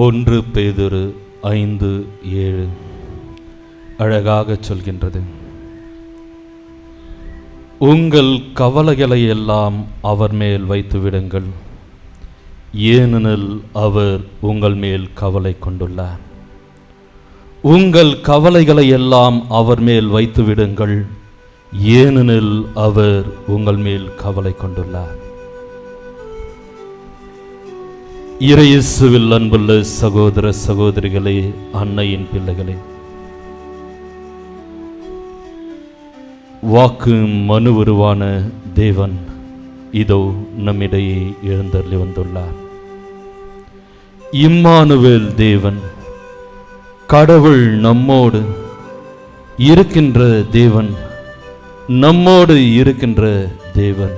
ஒன்று பேதொரு ஐந்து ஏழு. அழகாக சொல்கின்றது. உங்கள் கவலைகளை எல்லாம் அவர் மேல் வைத்து விடுங்கள். ஏனெனில் அவர் உங்கள் மேல் கவலை கொண்டுள்ளார். உங்கள் கவலைகளை எல்லாம் அவர் மேல் வைத்து விடுங்கள். ஏனெனில் அவர் உங்கள் மேல் கவலை கொண்டுள்ளார். இறையேசுவில் அன்புள்ள சகோதர சகோதரிகளே அன்னையின் பிள்ளைகளே. வாக்கு மனு உருவான தேவன் இதோ நம்மிடையே எழுந்தருளி வந்துள்ளார். இம்மானுவேல் தேவன் கடவுள் நம்மோடு இருக்கின்ற தேவன் நம்மோடு இருக்கின்ற தேவன்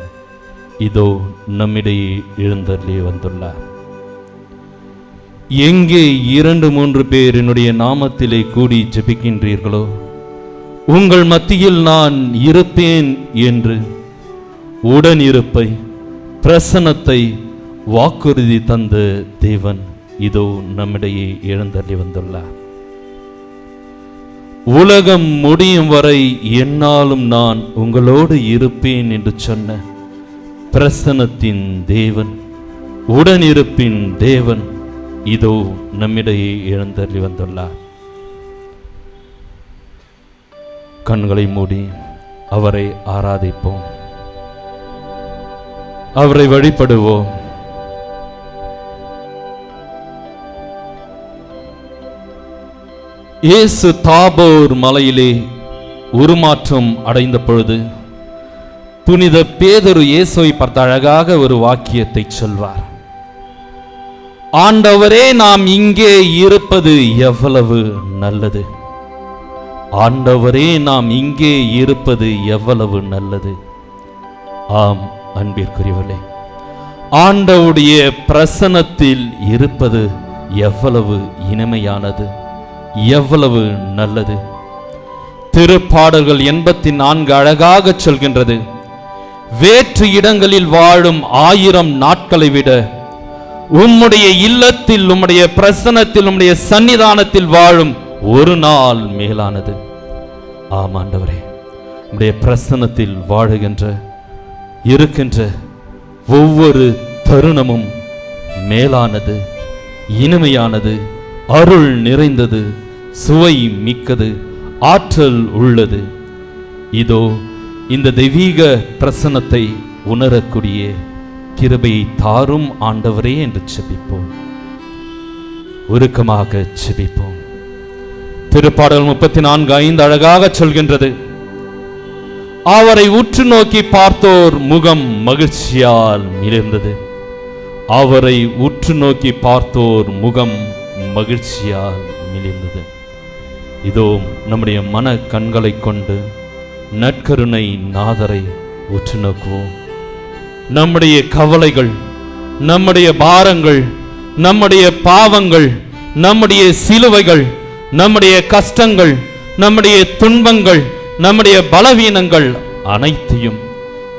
இதோ நம்மிடையே எழுந்தருளி வந்துள்ளார். எங்கே இரண்டு மூன்று பேர் என்னுடைய நாமத்திலே கூடி ஜெபிக்கின்றீர்களோ? உங்கள் மத்தியில் நான் இருப்பேன் என்று உடனிருப்பை பிரசனத்தை வாக்குறுதி தந்த தேவன் இதோ நம்மிடையே எழுந்தள்ளி வந்துள்ளார். உலகம் முடியும் வரை என்னாலும் நான் உங்களோடு இருப்பேன் என்று சொன்ன பிரசனத்தின் தேவன் உடனிருப்பின் தேவன் இதோ நம்மிடையே எழுந்தள்ளி வந்துள்ளார். கண்களை மூடி அவரை ஆராதிப்போம். அவரை வழிபடுவோம். இயேசு தாபோர் மலையிலே உருமாற்றம் அடைந்த பொழுது புனித பேதொரு இயேசுவை பார்த்த அழகாக ஒரு வாக்கியத்தை சொல்வார். ஆண்டவரே நாம் இங்கே இருப்பது எவ்வளவு நல்லது. ஆண்டவரே நாம் இங்கே இருப்பது எவ்வளவு நல்லது. ஆம் அன்பிற்குரியவர்களே ஆண்டவுடைய பிரசனத்தில் இருப்பது எவ்வளவு இனிமையானது எவ்வளவு நல்லது. திருப்பாடல்கள் எண்பத்தி நான்கு அழகாக சொல்கின்றது வேற்று இடங்களில் வாழும் ஆயிரம் நாட்களை விட உம்முடைய இல்லத்தில் உம்முடைய பிரசனத்தில் உம்முடைய சன்னிதானத்தில் வாழும் ஒரு நாள் மேலானது. ஆமாண்டவரே உம்முடைய பிரசனத்தில் வாழுகின்ற இருக்கின்ற ஒவ்வொரு தருணமும் மேலானது இனிமையானது அருள் நிறைந்தது சுவை மிக்கது ஆற்றல் உள்ளது. இதோ இந்த தெய்வீக பிரசனத்தை உணரக்கூடிய கிருபையை தாரும் ஆண்டவரே என்று செபிப்போம். உருக்கமாக செபிப்போம். திருப்பாடல் முப்பத்தி நான்கு ஐந்து அழகாக சொல்கின்றது. அவரை உற்று நோக்கி பார்த்தோர் முகம் மகிழ்ச்சியால் மிளிர்ந்தது அவரை உற்று நோக்கி பார்த்தோர் முகம் மகிழ்ச்சியால் மிளிர்ந்தது இதோ நம்முடைய மன கண்களை கொண்டு நற்கருணை நாதரை உற்று நோக்குவோம். நம்முடைய கவலைகள் நம்முடைய பாரங்கள் நம்முடைய பாவங்கள் நம்முடைய சிலுவைகள் நம்முடைய கஷ்டங்கள் நம்முடைய துன்பங்கள் நம்முடைய பலவீனங்கள் அனைத்தையும்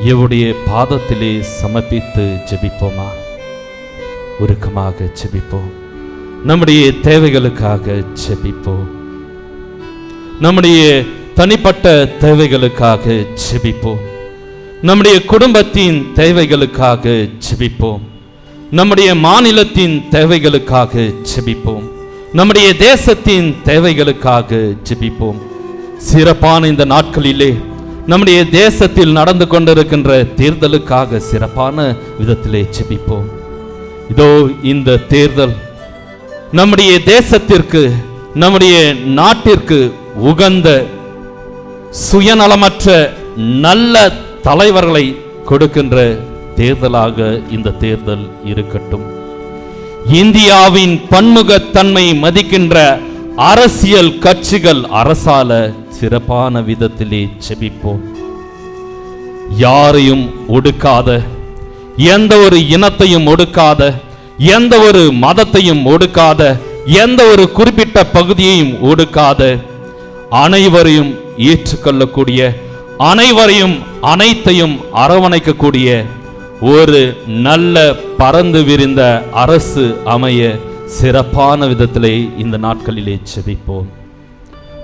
இவருடைய பாதத்திலே சமர்ப்பித்து ஜெபிப்போமா? உருக்கமாக ஜெபிப்போம். நம்முடைய தேவைகளுக்காக ஜெபிப்போம். நம்முடைய தனிப்பட்ட தேவைகளுக்காக ஜெபிப்போம். நம்முடைய குடும்பத்தின் தேவைகளுக்காக ஜெபிப்போம். நம்முடைய மாநிலத்தின் தேவைகளுக்காக ஜெபிப்போம். நம்முடைய தேசத்தின் தேவைகளுக்காக ஜெபிப்போம். சிறப்பான இந்த நாட்களிலே நம்முடைய தேசத்தில் நடந்து கொண்டிருக்கின்ற தேர்தலுக்காக சிறப்பான விதத்திலே ஜெபிப்போம். இதோ இந்த தேர்தல் நம்முடைய தேசத்திற்கு நம்முடைய நாட்டிற்கு உகந்த சுயநலமற்ற நல்ல தலைவர்களை கொடுக்கின்ற தேர்தலாக இந்த தேர்தல் இருக்கட்டும். இந்தியாவின் பன்முகத்தன்மை மதிக்கின்ற அரசியல் கட்சிகள் அரசால சிறப்பான விதத்திலே செபிப்போம். யாரையும் ஒடுக்காத எந்த ஒரு இனத்தையும் ஒடுக்காத எந்த ஒரு மதத்தையும் ஒடுக்காத எந்த ஒரு குறிப்பிட்ட பகுதியையும் ஒடுக்காத அனைவரையும் ஏற்றுக்கொள்ளக்கூடிய அனைவரையும் அனைத்தையும் அரவணைக்கக்கூடிய ஒரு நல்ல பறந்து விரிந்த அரசு அமைய சிறப்பான விதத்திலே இந்த நாட்களிலே செபிப்போம்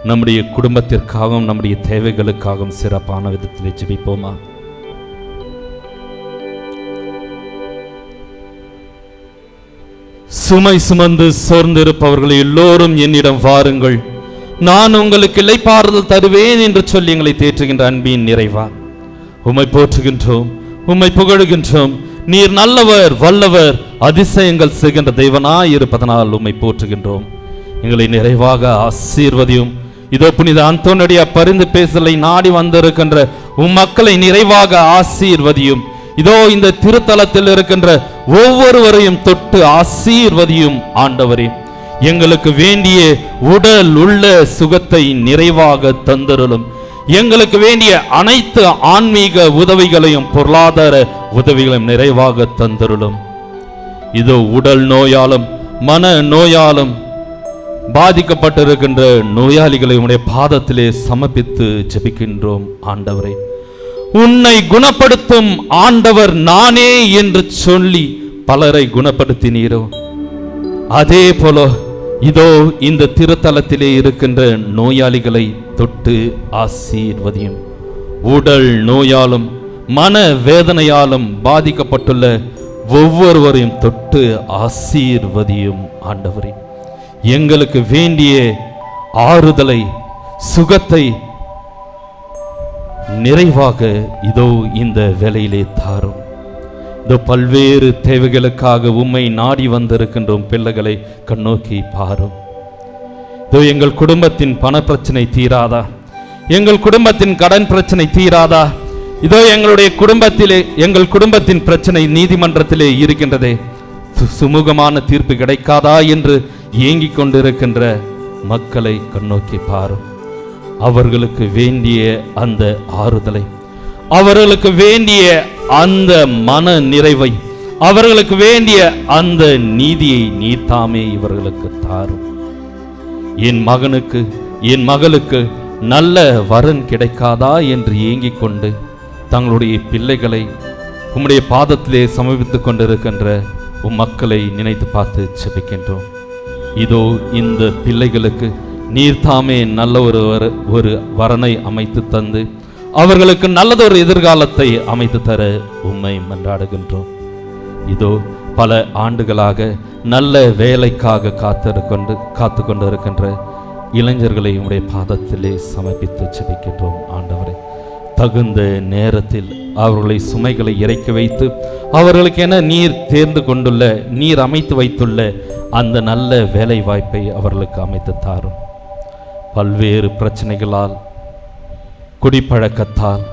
நம்முடைய குடும்பத்திற்காகவும் நம்முடைய தேவைகளுக்காகவும் சிறப்பான விதத்திலே ஜெபிப்போமா? சுமை சுமந்து சோர்ந்திருப்பவர்கள் எல்லோரும் என்னிடம் வாருங்கள். நான் உங்களுக்கு இளைப்பாறுதல் தருவேன் என்று சொல்லி எங்களை தேற்றுகின்ற அன்பின் நிறைவா. உம்மை போற்றுகின்றோம் உம்மை புகழுகின்றோம். நீர் நல்லவர் வல்லவர் அதிசயங்கள் செய்கின்ற தெய்வனாய் இருப்பதனால் உம்மை போற்றுகின்றோம். எங்களை நிறைவாக ஆசீர்வதியும். இதோ புனித அந்தோனடியா பரிந்து பேசலை நாடி வந்திருக்கின்ற உம் மக்களை நிறைவாக ஆசீர்வதியும். இதோ இந்த திருத்தலத்தில் இருக்கின்ற ஒவ்வொருவரையும் தொட்டு ஆசீர்வதியும் ஆண்டவரே. எங்களுக்கு வேண்டிய உடல் உள்ள சுகத்தை நிறைவாக தந்தருளும். எங்களுக்கு வேண்டிய அனைத்து ஆன்மீக உதவிகளையும் பொருளாதார உதவிகளையும் நிறைவாக தந்தருளும். இதோ உடல் நோயாலும் மன நோயாலும் பாதிக்கப்பட்டிருக்கின்ற நோயாளிகளை உடைய பாதத்திலே சமர்ப்பித்து ஜெபிக்கின்றோம் ஆண்டவரே. உன்னை குணப்படுத்தும் ஆண்டவர் நானே என்று சொல்லி பலரை குணப்படுத்தினீரோ. அதே போல இதோ இந்த திருத்தலத்திலே இருக்கின்ற நோயாளிகளை தொட்டு ஆசீர்வதியும். உடல் நோயாலும் மன வேதனையாலும் பாதிக்கப்பட்டுள்ள ஒவ்வொருவரையும் தொட்டு ஆசீர்வதியும் ஆண்டவரே. எங்களுக்கு வேண்டிய ஆறுதலை சுகத்தை நிறைவாக இதோ இந்த வேலையிலே தாரும். இதோ பல்வேறு தேவைகளுக்காக உம்மை நாடி வந்திருக்கின்றோம். பிள்ளைகளை கண்ணோக்கி பாரும். இதோ எங்கள் குடும்பத்தின் பண பிரச்சனை தீராதா? எங்கள் குடும்பத்தின் கடன் பிரச்சனை தீராதா? இதோ எங்களுடைய குடும்பத்திலே எங்கள் குடும்பத்தின் பிரச்சனை நீதிமன்றத்திலே இருக்கின்றதே. சு- சுமூகமான தீர்ப்பு கிடைக்காதா என்று ஏங்கிக் கொண்டிருக்கின்ற மக்களை கண்ணோக்கி பாரும். அவர்களுக்கு வேண்டிய அந்த ஆறுதலை அவர்களுக்கு வேண்டிய அந்த மன நிறைவை அவர்களுக்கு வேண்டிய அந்த நீதியை நீ தாமே இவர்களுக்கு தாரும். என் மகனுக்கு என் மகளுக்கு நல்ல வரன் கிடைக்காதா என்று ஏங்கிக் கொண்டு தங்களுடைய பிள்ளைகளை உம்முடைய பாதத்திலே சமர்ப்பித்துக் கொண்டிருக்கின்ற உம் மக்களை நினைத்து பார்த்து செபிக்கின்றோம். இதோ இந்த பிள்ளைகளுக்கு நீர் தாமே நல்ல ஒரு ஒரு வரனை அமைத்து தந்து அவர்களுக்கு நல்லதொரு எதிர்காலத்தை அமைத்து தர உண்மை மன்றாடுகின்றோம். இதோ பல ஆண்டுகளாக நல்ல வேலைக்காக காத்திருக்கொண்டு காத்து கொண்டிருக்கின்ற இளைஞர்களை உடைய பாதத்திலே சமர்ப்பித்து செபிக்கின்றோம் ஆண்டவரை. தகுந்த நேரத்தில் அவர்களை சுமைகளை இறக்கி வைத்து அவர்களுக்கென நீர் தேர்ந்து கொண்டுள்ள நீர் அமைத்து வைத்துள்ள அந்த நல்ல வேலை வாய்ப்பை அவர்களுக்கு அமைத்து தாரும். பல்வேறு பிரச்சனைகளால் குடிப்பழக்கத்தால்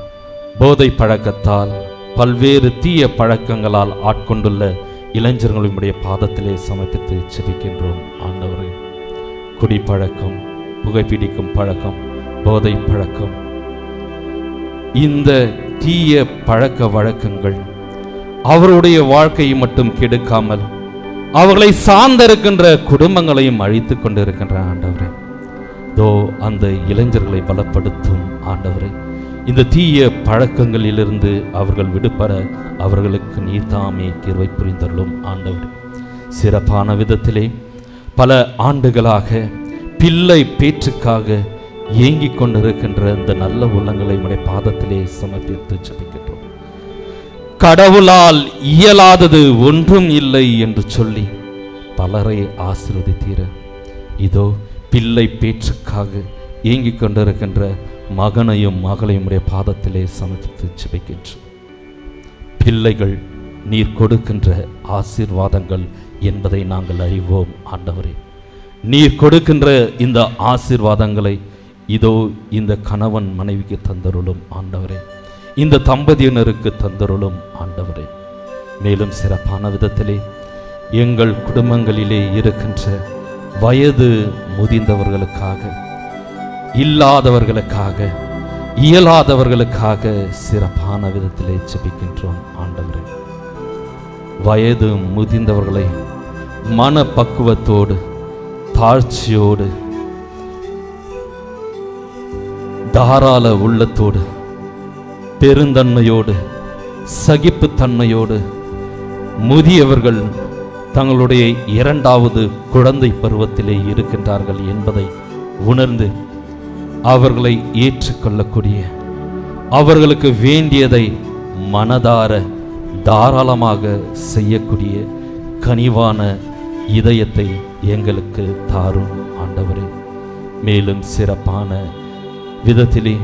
போதை பழக்கத்தால் பல்வேறு தீய பழக்கங்களால் ஆட்கொண்டுள்ள இளைஞர்களுடைய பாதத்திலே சமர்ப்பித்து செபிக்கின்றோம் ஆண்டவரே குடிப்பழக்கம் புகைப்பிடிக்கும் பழக்கம் போதை பழக்கம் இந்த தீய பழக்க வழக்கங்கள் அவருடைய வாழ்க்கையை மட்டும் கெடுக்காமல் அவர்களை சார்ந்திருக்கின்ற குடும்பங்களையும் அழித்துக் கொண்டிருக்கின்ற ஆண்டவரே. தோ அந்த இளைஞர்களை பலப்படுத்தும் ஆண்டவரே. இந்த தீய பழக்கங்களிலிருந்து அவர்கள் விடுபட அவர்களுக்கு நீ தாமே கிருவை புரிந்தருளும் ஆண்டவர். சிறப்பான விதத்திலே பல ஆண்டுகளாக பிள்ளை பேற்றுக்காக ஏங்கிக் கொண்டிருக்கின்ற இந்த நல்ல உள்ளங்களை உடைய பாதத்திலே சமர்ப்பித்து ஜெபிக்கின்றோம். கடவுளால் இயலாதது ஒன்றும் இல்லை என்று சொல்லி பலரை ஆசிர்வதித்தீர. இதோ பிள்ளை பேற்றுக்காக ஏங்கிக் கொண்டிருக்கின்ற மகனையும் மகளையும் உடைய பாதத்திலே சமர்ப்பித்து ஜெபிக்கின்றோம். பிள்ளைகள் நீர் கொடுக்கின்ற ஆசீர்வாதங்கள் என்பதை நாங்கள் அறிவோம் ஆண்டவரே. நீர் கொடுக்கின்ற இந்த ஆசீர்வாதங்களை இதோ இந்த கணவன் மனைவிக்கு தந்தருளும் ஆண்டவரே. இந்த தம்பதியினருக்கு தந்தருளும் ஆண்டவரே. மேலும் சிறப்பான விதத்திலே எங்கள் குடும்பங்களிலே இருக்கின்ற வயது முதிர்ந்தவர்களுக்காக இல்லாதவர்களுக்காக இயலாதவர்களுக்காக சிறப்பான விதத்திலே ஜெபிக்கின்றோம் ஆண்டவரே. வயது முதிர்ந்தவர்களை மனப்பக்குவத்தோடு தாழ்ச்சியோடு தாராள உள்ளத்தோடு பெருந்தன்மையோடு சகிப்புத்தன்மையோடு முதியவர்கள் தங்களுடைய இரண்டாவது குழந்தை பருவத்திலே இருக்கின்றார்கள் என்பதை உணர்ந்து அவர்களை ஏற்றுக்கொள்ளக்கூடிய அவர்களுக்கு வேண்டியதை மனதார தாராளமாக செய்யக்கூடிய கனிவான இதயத்தை எங்களுக்கு தாரும் ஆண்டவரே. மேலும் சிறப்பான விதத்திலே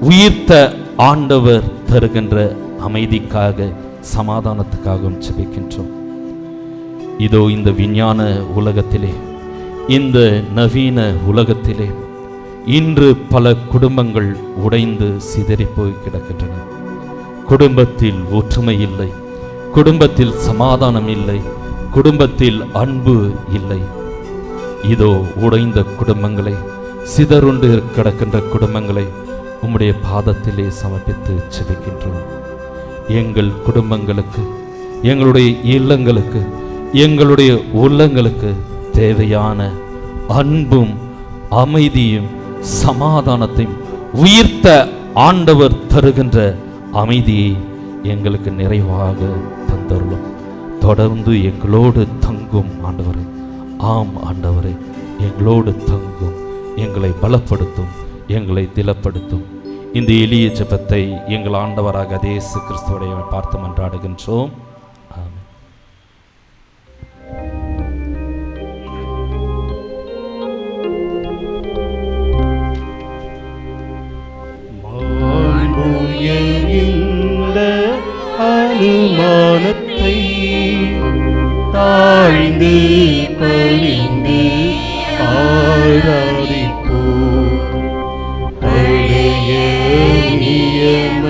உயிர்த்த ஆண்டவர் தருகின்ற அமைதிக்காக சமாதானத்துக்காகவும் செபிக்கின்றோம் இதோ இந்த விஞ்ஞான உலகத்திலே இந்த நவீன உலகத்திலே இன்று பல குடும்பங்கள் உடைந்து சிதறிப்போய் கிடக்கின்றன. குடும்பத்தில் ஒற்றுமை இல்லை குடும்பத்தில் சமாதானம் இல்லை குடும்பத்தில் அன்பு இல்லை. இதோ உடைந்த குடும்பங்களை சிதறுண்டு கிடக்கின்ற குடும்பங்களை உம்முடைய பாதத்திலே சமர்ப்பித்து செபிக்கின்றோம். எங்கள் குடும்பங்களுக்கு எங்களுடைய இல்லங்களுக்கு எங்களுடைய உள்ளங்களுக்கு தேவையான அன்பும் அமைதியும் சமாதானத்தையும் உயிர்த்த ஆண்டவர் தருகின்ற அமைதியை எங்களுக்கு நிறைவாக தந்தருளும். தொடர்ந்து எங்களோடு தங்கும் ஆண்டவரே. ஆம் ஆண்டவரே எங்களோடு தங்கும் எங்களை பலப்படுத்தும் எங்களை திலப்படுத்தும். இந்த எளிய ஜெபத்தை எங்கள் ஆண்டவராக அதேசு கிறிஸ்துவடைய பார்த்து மன்றாடுகின்றோம். காலத்தை தாழ்ந்து பணிந்து ஆராதிப்போ. பழைய நியம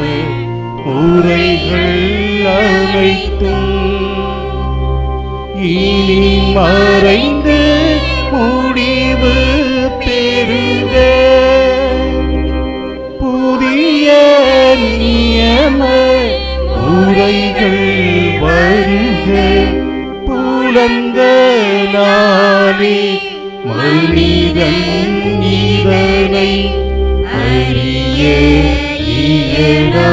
உரைகள் அனைத்தும் இனி மறைந்து முடிவு பெறுக. புதிய நியம உரைகள் வருகே புலந்த நாளே மனிதன் இதனை அறிய இயலா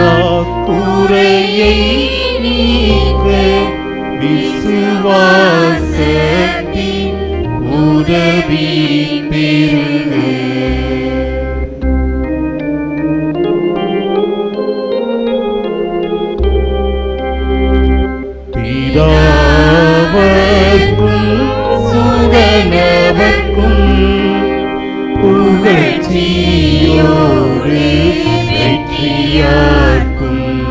குறையை நீக்க விசுவாச வெற்றியோடு வெற்றியார்க்கும்.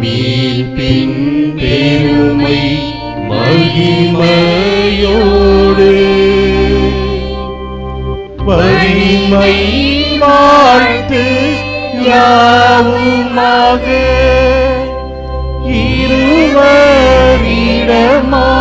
மீட்பின் பெருமை மகிமையோடு. வலிமை வாழ்த்து யாவுமாக. இருவரிடமா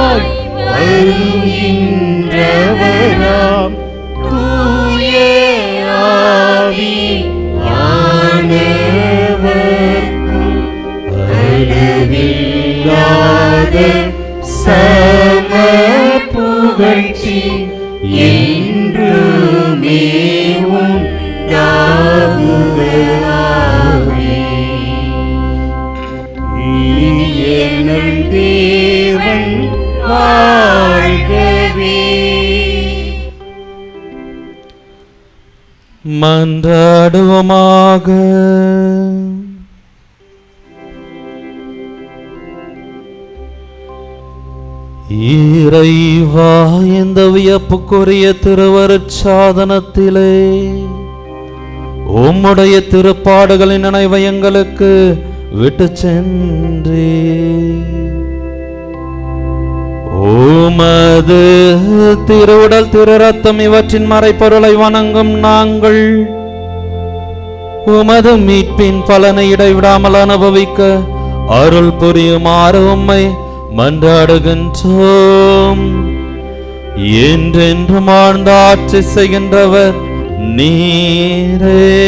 தேவன் வாழ்கவே மன்றாடுவோமாக. இறைவா இந்த வியப்புக்குரிய திருவருட்சாதனத்திலே. சாதனத்திலே உம்முடைய திருப்பாடுகளின் நினைவை எங்களுக்கு விட்டு சென்றே. உமது திருவுடல் திரு ரத்தம் இவற்றின் மறைப்பொருளை வணங்கும் நாங்கள் உமது மீட்பின் பலனை இடைவிடாமல் அனுபவிக்க அருள் புரியுமாறு உம்மை மன்றாடுகின்றோம். என்றென்றும் ஆழ்ந்த ஆட்சி செய்கின்றவர் நீரே.